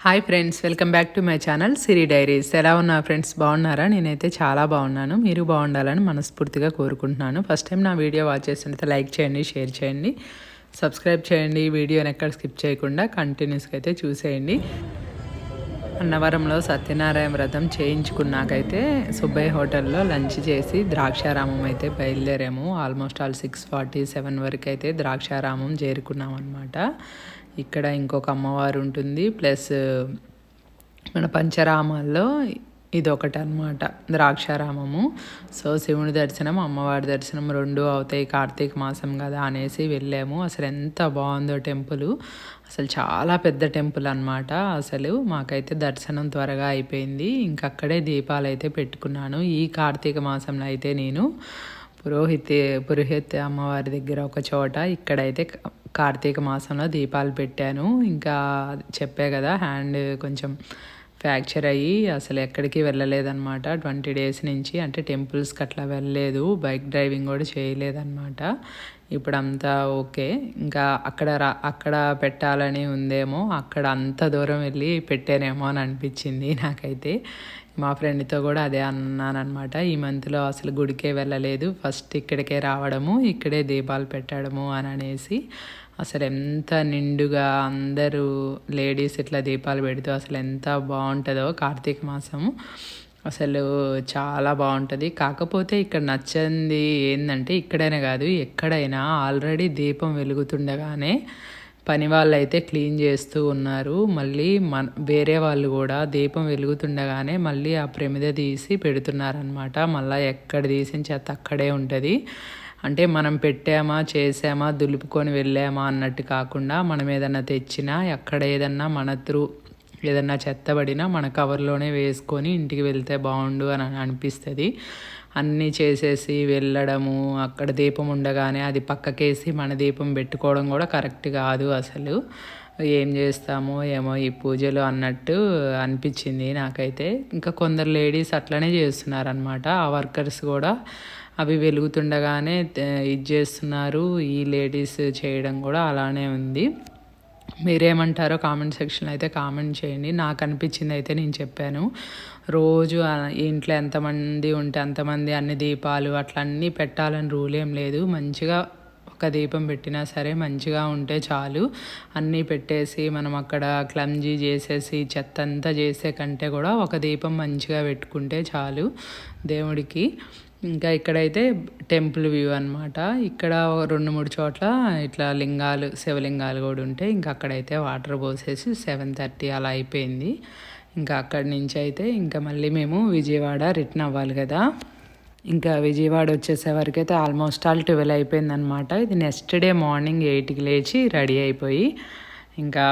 Hi friends welcome back to my channel Siri Diaries ఎలా ఉన్నా friends బాగున్నారా? నేనైతే చాలా బాగున్నాను. మీరు బాగుండాలని మనస్ఫూర్తిగా కోరుకుంటున్నాను. ఫస్ట్ టైం నా వీడియో వాచ్ చేసినట్టు లైక్ చేయండి షేర్ చేయండి సబ్స్క్రైబ్ చేయండి. వీడియోని ఎక్కడ స్కిప్ చేయకుండా కంటిన్యూస్గా అయితే చూసేయండి. అన్నవరంలో సత్యనారాయణ వ్రతం చేయించుకున్నాకైతే సుబ్బయ్య హోటల్లో లంచ్ చేసి ద్రాక్షారామం అయితే బయలుదేరాము. Almost all six forty seven వరకు అయితే ద్రాక్షారామం చేరుకున్నాం అనమాట ఇక్కడ ఇంకొక అమ్మవారు ఉంటుంది. ప్లస్ మన పంచరామాల్లో ఇది ఒకటి అనమాట ద్రాక్షారామము. సో శివుని దర్శనం అమ్మవారి దర్శనం రెండు అవుతాయి. కార్తీక మాసం కదా అనేసి వెళ్ళాము. అసలు ఎంత బాగుందో టెంపుల్. అసలు చాలా పెద్ద టెంపుల్ అనమాట అసలు మాకైతే దర్శనం త్వరగా అయిపోయింది. ఇంకక్కడే దీపాలు అయితే పెట్టుకున్నాను. ఈ కార్తీక మాసంలో అయితే నేను పురోహిత పురోహిత అమ్మవారి దగ్గర ఒక చోట ఇక్కడైతే కార్తీక మాసంలో దీపాలు పెట్టాను. ఇంకా చెప్పే కదా హ్యాండ్ కొంచెం ఫ్రాక్చర్ అయ్యి అసలు ఎక్కడికి వెళ్ళలేదన్నమాట. ట్వంటీ డేస్ నుంచి అంటే టెంపుల్స్కి అట్లా వెళ్ళలేదు బైక్ డ్రైవింగ్ కూడా చేయలేదన్నమాట. ఇప్పుడు అంతా ఓకే. ఇంకా అక్కడ రా అక్కడ పెట్టాలని ఉందేమో అక్కడ అంత దూరం వెళ్ళి పెట్టానేమో అని అనిపించింది నాకైతే. మా ఫ్రెండ్తో కూడా అదే అన్నానమాట ఈ మంత్లో అసలు గుడికే వెళ్ళలేదు. ఫస్ట్ ఇక్కడికే రావడము ఇక్కడే దీపాలు పెట్టడము అని అనేసి అసలు ఎంత నిండుగా అందరూ లేడీస్ ఇట్లా దీపాలు పెడుతూ అసలు ఎంత బాగుంటుందో కార్తీక మాసము. అసలు చాలా బాగుంటుంది. కాకపోతే ఇక్కడ నచ్చింది ఏంటంటే ఇక్కడైనా కాదు ఎక్కడైనా ఆల్రెడీ దీపం వెలుగుతుండగానే పని వాళ్ళు అయితే క్లీన్ చేస్తూ ఉన్నారు. మళ్ళీ మన వేరే వాళ్ళు కూడా దీపం వెలుగుతుండగానే మళ్ళీ ఆ ప్రమిద తీసి పెడుతున్నారనమాట మళ్ళీ ఎక్కడ తీసిన చెత్త అక్కడే ఉంటుంది. అంటే మనం పెట్టామా చేసామా దులుపుకొని వెళ్ళామా అన్నట్టు కాకుండా మనం ఏదన్నా తెచ్చినా ఎక్కడ ఏదన్నా మన త్రూ ఏదన్నా చెత్తబడినా మన కవర్లోనే వేసుకొని ఇంటికి వెళ్తే బాగుండు అని అనిపిస్తుంది. అన్నీ చేసేసి వెళ్ళడము అక్కడ దీపం ఉండగానే అది పక్కకేసి మన దీపం పెట్టుకోవడం కూడా కరెక్ట్ కాదు అసలు. ఏం చేస్తామో ఏమో ఈ పూజలు అన్నట్టు అనిపించింది నాకైతే. ఇంకా కొందరు లేడీస్ అట్లనే చేస్తున్నారనమాట ఆ వర్కర్స్ కూడా అవి వెలుగుతుండగానే ఇది చేస్తున్నారు ఈ లేడీస్ చేయడం కూడా అలానే ఉంది. మీరేమంటారో కామెంట్ సెక్షన్లో అయితే కామెంట్ చేయండి. నాకు అనిపించింది అయితే నేను చెప్పాను. రోజు ఇంట్లో ఎంతమంది ఉంటే అంతమంది అన్ని దీపాలు అట్లా అన్నీ పెట్టాలని రూల్ ఏం లేదు. మంచిగా ఒక దీపం పెట్టినా సరే మంచిగా ఉంటే చాలు. అన్నీ పెట్టేసి మనం అక్కడ క్లమ్జీ చేసేసి చెత్త అంతా చేసే కంటే కూడా ఒక దీపం మంచిగా పెట్టుకుంటే చాలు దేవుడికి. ఇంకా ఇక్కడైతే టెంపుల్ వ్యూ అనమాట ఇక్కడ రెండు మూడు చోట్ల ఇట్లా లింగాలు శివలింగాలు కూడా ఉంటాయి ఇంకా అక్కడైతే వాటర్ పోసేసి సెవెన్ థర్టీ అలా అయిపోయింది. ఇంకా అక్కడి నుంచి అయితే ఇంకా మళ్ళీ మేము విజయవాడ రిటర్న్ అవ్వాలి కదా. ఇంకా విజయవాడ వచ్చేసేవరకు అయితే ఆల్మోస్ట్ ఆల్ ట్వెల్వ్ అయిపోయిందనమాట ఇది నెక్స్ట్ డే మార్నింగ్ ఎయిట్కి లేచి రెడీ అయిపోయి ఇంకా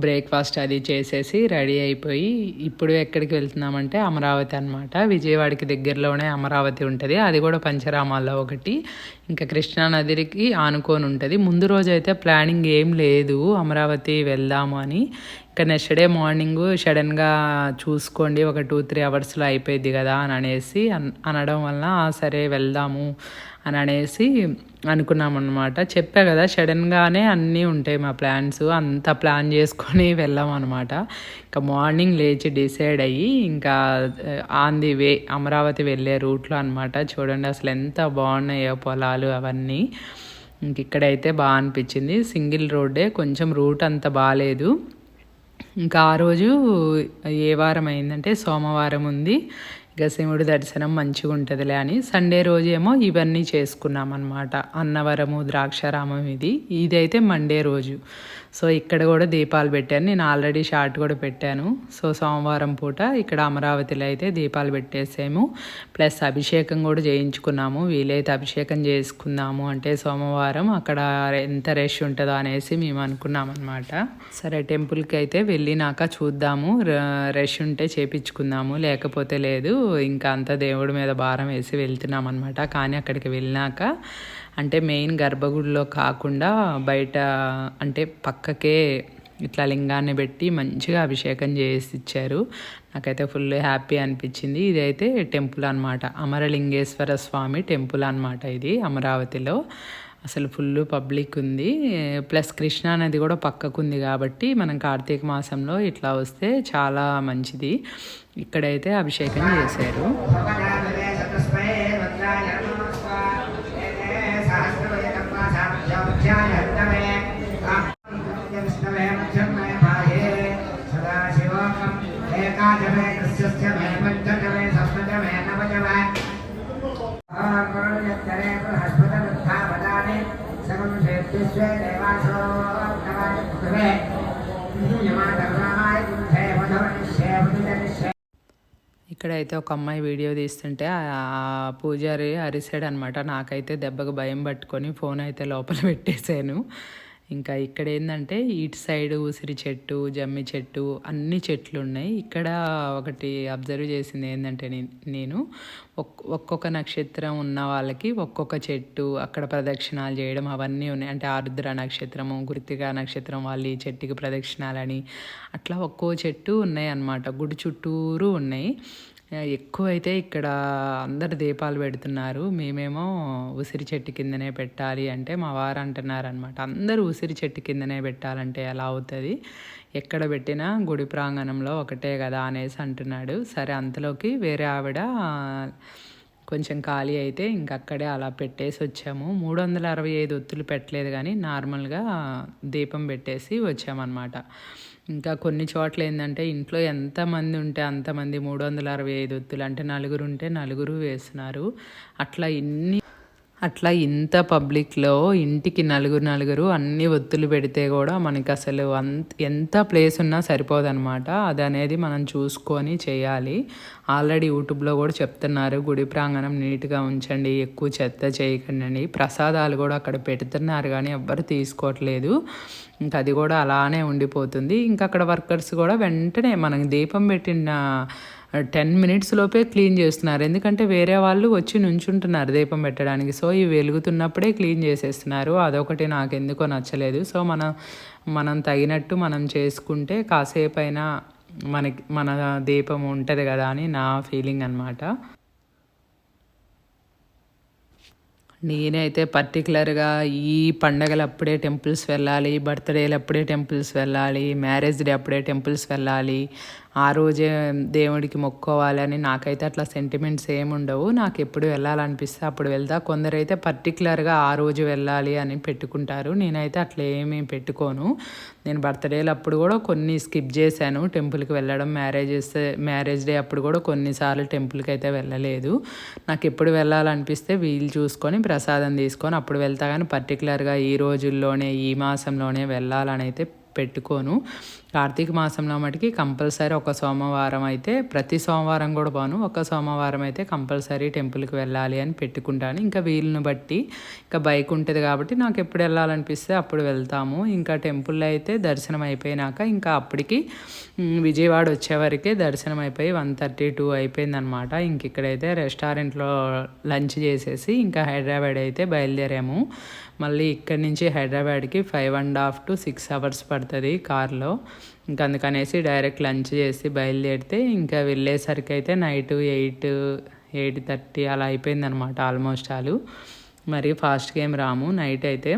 బ్రేక్ఫాస్ట్ అది చేసేసి రెడీ అయిపోయి ఇప్పుడు ఎక్కడికి వెళ్తున్నామంటే అమరావతి అనమాట విజయవాడకి దగ్గరలోనే అమరావతి ఉంటుంది. అది కూడా పంచరామాల్లో ఒకటి. ఇంకా కృష్ణానదికి ఆనుకొని ఉంటుంది ముందు రోజు అయితే ప్లానింగ్ ఏం లేదు. అమరావతి వెళ్దాము అని కానీ నెక్స్ట్ డే మార్నింగ్ సడన్గా చూసుకోండి ఒక టూ త్రీ అవర్స్లో అయిపోయింది కదా అని అనేసి అనడం వల్ల సరే వెళ్దాము అని అనేసి అనుకున్నాం అనమాట చెప్పా కదా సడన్గానే అన్నీ ఉంటాయి మా ప్లాన్స్ అంత ప్లాన్ చేసుకొని వెళ్ళాం అనమాట ఇంకా మార్నింగ్ లేచి డిసైడ్ అయ్యి ఇంకా ఆన్ ది వే అమరావతి వెళ్ళే రూట్లో అనమాట చూడండి అసలు ఎంత బాగున్నాయో పొలాలు అవన్నీ. ఇంక ఇక్కడైతే బాగా అనిపించింది. సింగిల్ రోడ్డే కొంచెం రూట్ అంత బాగాలేదు ఇంకా ఆ రోజు ఏ వారం అయిందంటే సోమవారం ఉంది. ఇక శివుడి దర్శనం మంచిగా ఉంటుందిలే అని. సండే రోజు ఏమో ఇవన్నీ చేసుకున్నాం అనమాట అన్నవరము ద్రాక్షారామం ఇది. ఇదైతే మండే రోజు. సో ఇక్కడ కూడా దీపాలు పెట్టాను. నేను ఆల్రెడీ షార్ట్ కూడా పెట్టాను. సో సోమవారం పూట ఇక్కడ అమరావతిలో అయితే దీపాలు పెట్టేసాము. ప్లస్ అభిషేకం కూడా చేయించుకున్నాము. వీలైతే అభిషేకం చేసుకుందాము అంటే సోమవారం అక్కడ ఎంత రష్ ఉంటుందో అనేసి మేము అనుకున్నాం అనమాట సరే టెంపుల్కి అయితే వెళ్ళినాక చూద్దాము. రష్ ఉంటే చేపించుకుందాము. లేకపోతే లేదు. ఇంకా అంత దేవుడి మీద భారం వేసి వెళ్తున్నాం అనమాట కానీ అక్కడికి వెళ్ళినాక అంటే మెయిన్ గర్భగుడిలో కాకుండా బయట అంటే పక్క పక్కకే ఇట్లా లింగాన్ని పెట్టి మంచిగా అభిషేకం చేసి ఇచ్చారు నాకైతే ఫుల్ హ్యాపీ అనిపించింది. ఇదైతే టెంపుల్ అనమాట అమరలింగేశ్వర స్వామి టెంపుల్ అనమాట ఇది అమరావతిలో. అసలు ఫుల్ పబ్లిక్ ఉంది. ప్లస్ కృష్ణా నది కూడా పక్కకు ఉంది కాబట్టి మనం కార్తీక మాసంలో ఇట్లా వస్తే చాలా మంచిది. ఇక్కడైతే అభిషేకం చేశారు. ఏకాదమే కృష్యస్య మే పంచదమే సప్తదమే నవదమే ఆకర్ణ్యత్తరే బృహస్పతిరుద్ధావదాని సగం శేత్తిస్వే దేవాసో నవాయ ఇక్కడైతే ఒక అమ్మాయి వీడియో తీస్తుంటే ఆ పూజారి అరిసాడు అనమాట నాకైతే దెబ్బకు భయం పట్టుకొని ఫోన్ అయితే లోపల పెట్టేశాను. ఇంకా ఇక్కడ ఏంటంటే ఇటు సైడ్ ఉసిరి చెట్టు జమ్మి చెట్టు అన్ని చెట్లు ఉన్నాయి ఇక్కడ ఒకటి అబ్జర్వ్ చేసింది ఏంటంటే నేను ఒక్- ఒక్కొక్క నక్షత్రం ఉన్న వాళ్ళకి ఒక్కొక్క చెట్టు అక్కడ ప్రదక్షిణాలు చేయడం అవన్నీ ఉన్నాయి. అంటే ఆరుద్ర నక్షత్రము గుర్తిక నక్షత్రం వాళ్ళు ఈ చెట్టుకి ప్రదక్షిణాలని అట్లా ఒక్కో చెట్టు ఉన్నాయి అన్నమాట. గుడి చుట్టూరు ఉన్నాయి. ఎక్కువైతే ఇక్కడ అందరు దీపాలు పెడుతున్నారు. మేమేమో ఉసిరి చెట్టు కిందనే పెట్టాలి అంటే మా వారు అంటున్నారు అనమాట అందరూ ఉసిరి చెట్టు కిందనే పెట్టాలంటే ఎలా అవుతుంది? ఎక్కడ పెట్టినా గుడి ప్రాంగణంలో ఒకటే కదా అనేసి అంటున్నాడు. సరే అంతలోకి వేరే ఆవిడ కొంచెం ఖాళీ అయితే ఇంక అక్కడే అలా పెట్టేసి వచ్చాము. మూడు వందల అరవై ఐదు ఒత్తులు పెట్టలేదు కానీ నార్మల్గా దీపం పెట్టేసి వచ్చామన్నమాట. ఇంకా కొన్ని చోట్ల ఏంటంటే ఇంట్లో ఎంతమంది ఉంటే అంతమంది మూడు వందల అరవై ఐదు ఒత్తులు అంటే నలుగురు ఉంటే నలుగురు వేస్తున్నారు. అట్లా ఇన్ని అట్లా ఇంత పబ్లిక్లో ఇంటికి నలుగురు నలుగురు అన్ని ఒత్తులు పెడితే కూడా మనకి అసలు అంత ఎంత ప్లేస్ ఉన్నా సరిపోదన్నమాట అది అనేది మనం చూసుకొని చేయాలి. ఆల్రెడీ యూట్యూబ్లో కూడా చెప్తున్నారు గుడి ప్రాంగణం నీట్గా ఉంచండి ఎక్కువ చెత్త చేయకండి ప్రసాదాలు కూడా అక్కడ పెడుతున్నారు కానీ ఎవ్వరు తీసుకోవట్లేదు. ఇంకా అది కూడా అలానే ఉండిపోతుంది. ఇంకా అక్కడ వర్కర్స్ కూడా వెంటనే మనకి దీపం పెట్టిన టెన్ మినిట్స్ లోపే క్లీన్ చేస్తున్నారు. ఎందుకంటే వేరే వాళ్ళు వచ్చి నుంచుంటున్నారు దీపం పెట్టడానికి. సో ఇవి వెలుగుతున్నప్పుడే క్లీన్ చేసేస్తున్నారు. అదొకటి నాకు ఎందుకో నచ్చలేదు. సో మనం మనం తగినట్టు మనం చేసుకుంటే కాసేపు అయినా మనకి మన దీపం ఉంటుంది కదా అని నా ఫీలింగ్ అనమాట నేనైతే పర్టికులర్గా ఈ పండగలు అప్పుడే టెంపుల్స్ వెళ్ళాలి బర్త్డేలు అప్పుడే టెంపుల్స్ వెళ్ళాలి మ్యారేజ్ డే అప్పుడే టెంపుల్స్ వెళ్ళాలి ఆ రోజే దేవుడికి మొక్కోవాలని నాకైతే అట్లా సెంటిమెంట్స్ ఏమి ఉండవు. నాకు ఎప్పుడు వెళ్ళాలనిపిస్తే అప్పుడు వెళ్తా. కొందరైతే పర్టికులర్గా ఆ రోజు వెళ్ళాలి అని పెట్టుకుంటారు. నేనైతే అట్లా ఏమీ పెట్టుకోను. నేను బర్త్డేలు అప్పుడు కూడా కొన్ని స్కిప్ చేశాను. టెంపుల్కి వెళ్ళడం మ్యారేజెస్ మ్యారేజ్ డే అప్పుడు కూడా కొన్నిసార్లు టెంపుల్కి అయితే వెళ్ళలేదు. నాకు ఎప్పుడు వెళ్ళాలనిపిస్తే వీలు చూసుకొని ప్రసాదం తీసుకొని అప్పుడు వెళ్తా. కానీ పర్టికులర్గా ఈ రోజుల్లోనే ఈ మాసంలోనే వెళ్ళాలని అయితే పెట్టుకోను. కార్తీక మాసంలో మటుకి కంపల్సరీ ఒక సోమవారం అయితే ప్రతి సోమవారం కూడా పోను. ఒక సోమవారం అయితే కంపల్సరీ టెంపుల్కి వెళ్ళాలి అని పెట్టుకుంటాను. ఇంకా వీలుని బట్టి ఇంకా బైక్ ఉంటుంది కాబట్టి నాకు ఎప్పుడు వెళ్ళాలనిపిస్తే అప్పుడు వెళ్తాము. ఇంకా టెంపుల్లో అయితే దర్శనం అయిపోయినాక ఇంకా అప్పటికి విజయవాడ వచ్చేవరకే దర్శనం అయిపోయి వన్ థర్టీ టూ అయిపోయిందనమాట. ఇంక ఇక్కడైతే రెస్టారెంట్లో లంచ్ చేసేసి ఇంకా హైదరాబాద్ అయితే బయలుదేరాము. మళ్ళీ ఇక్కడి నుంచి హైదరాబాద్కి five and half to six hours పడుతుంది కార్లో. ఇంకా అందుకనేసి డైరెక్ట్ లంచ్ చేసి బయలుదేరితే ఇంకా వెళ్ళేసరికి అయితే నైట్ ఎయిట్ ఎయిట్ థర్టీ అలా అయిపోయిందనమాట ఆల్మోస్ట్ ఆలు మరి ఫాస్ట్గా ఏం రాము నైట్ అయితే.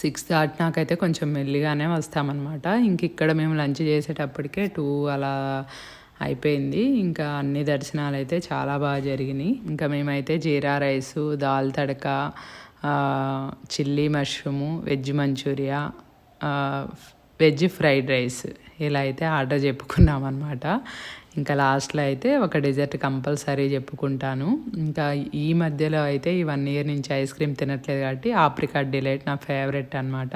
సిక్స్ దాటినాకైతే కొంచెం మెల్లిగానే వస్తామన్నమాట ఇంక ఇక్కడ మేము లంచ్ చేసేటప్పటికే టూ అలా అయిపోయింది. ఇంకా అన్ని దర్శనాలు అయితే చాలా బాగా జరిగినాయి. ఇంకా మేమైతే jeera rice dal tadka chilli mushroom veg Manchuria veg fried rice ఇలా అయితే ఆర్డర్ చెప్పుకున్నాం అనమాట ఇంకా లాస్ట్లో అయితే ఒక డెజర్ట్ కంపల్సరీ చెప్పుకుంటాను. ఇంకా ఈ మధ్యలో అయితే ఈ వన్ ఇయర్ నుంచి ఐస్ క్రీమ్ తినట్లేదు కాబట్టి ఆప్రికాట్ డిలైట్ నా ఫేవరెట్ అనమాట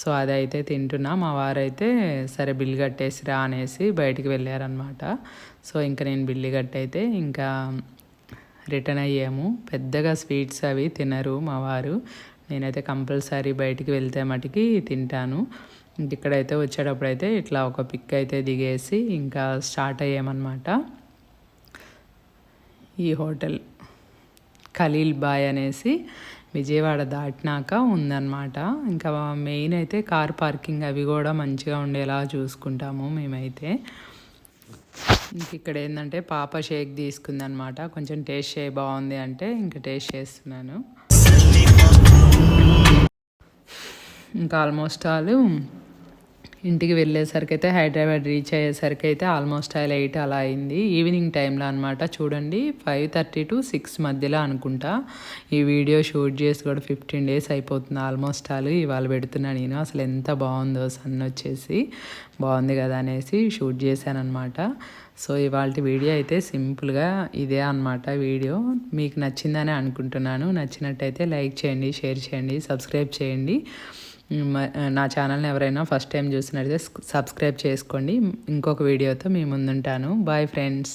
సో అదైతే తింటున్నా. మా వారైతే సరే బిల్ కట్టేసిరా అనేసి బయటికి వెళ్ళారనమాట సో ఇంకా నేను బిల్లు కట్టయితే ఇంకా రిటర్న్ అయ్యాము. పెద్దగా స్వీట్స్ అవి తినరు మా వారు. నేనైతే కంపల్సరీ బయటికి వెళ్తే మటుకి తింటాను. ఇక్కడైతే వచ్చేటప్పుడు అయితే ఇట్లా ఒక పిక్ అయితే దిగేసి ఇంకా స్టార్ట్ అయ్యామన్నమాట. ఈ హోటల్ ఖలీల్ బాయ్ అనేసి విజయవాడ దాటినాక ఉందన్నమాట. ఇంకా మెయిన్ అయితే కార్ పార్కింగ్ అవి కూడా మంచిగా ఉండేలా చూసుకుంటాము మేమైతే. ఇంక ఇక్కడ ఏంటంటే పాప షేక్ తీసుకుందనమాట. కొంచెం టేస్ట్ చేయ బాగుంది అంటే ఇంకా టేస్ట్ చేస్తున్నాను. ఇంకా ఆల్మోస్ట్ ఆల్ ఇంటికి వెళ్ళేసరికి అయితే హైదరాబాద్ రీచ్ అయ్యేసరికి అయితే ఆల్మోస్ట్ ఆ ఎయిట్ అలా అయింది. ఈవినింగ్ టైంలో అనమాట చూడండి ఫైవ్ థర్టీ టు సిక్స్ మధ్యలో అనుకుంటా. ఈ వీడియో షూట్ చేసి కూడా ఫిఫ్టీన్ డేస్ అయిపోతుంది ఆల్మోస్ట్ ఆల్. ఇవాళ పెడుతున్నా నేను. అసలు ఎంత బాగుందో సన్ వచ్చేసి. బాగుంది కదా అనేసి షూట్ చేశాను అనమాట సో ఇవాళ వీడియో అయితే సింపుల్గా ఇదే అనమాట వీడియో. మీకు నచ్చిందని అనుకుంటున్నాను. నచ్చినట్టయితే లైక్ చేయండి షేర్ చేయండి సబ్స్క్రైబ్ చేయండి. నా ఛానల్ని ఎవరైనా ఫస్ట్ టైం చూసినట్టయితే సబ్స్క్రైబ్ చేసుకోండి. ఇంకొక వీడియోతో మీ ముందుంటాను. Bye friends.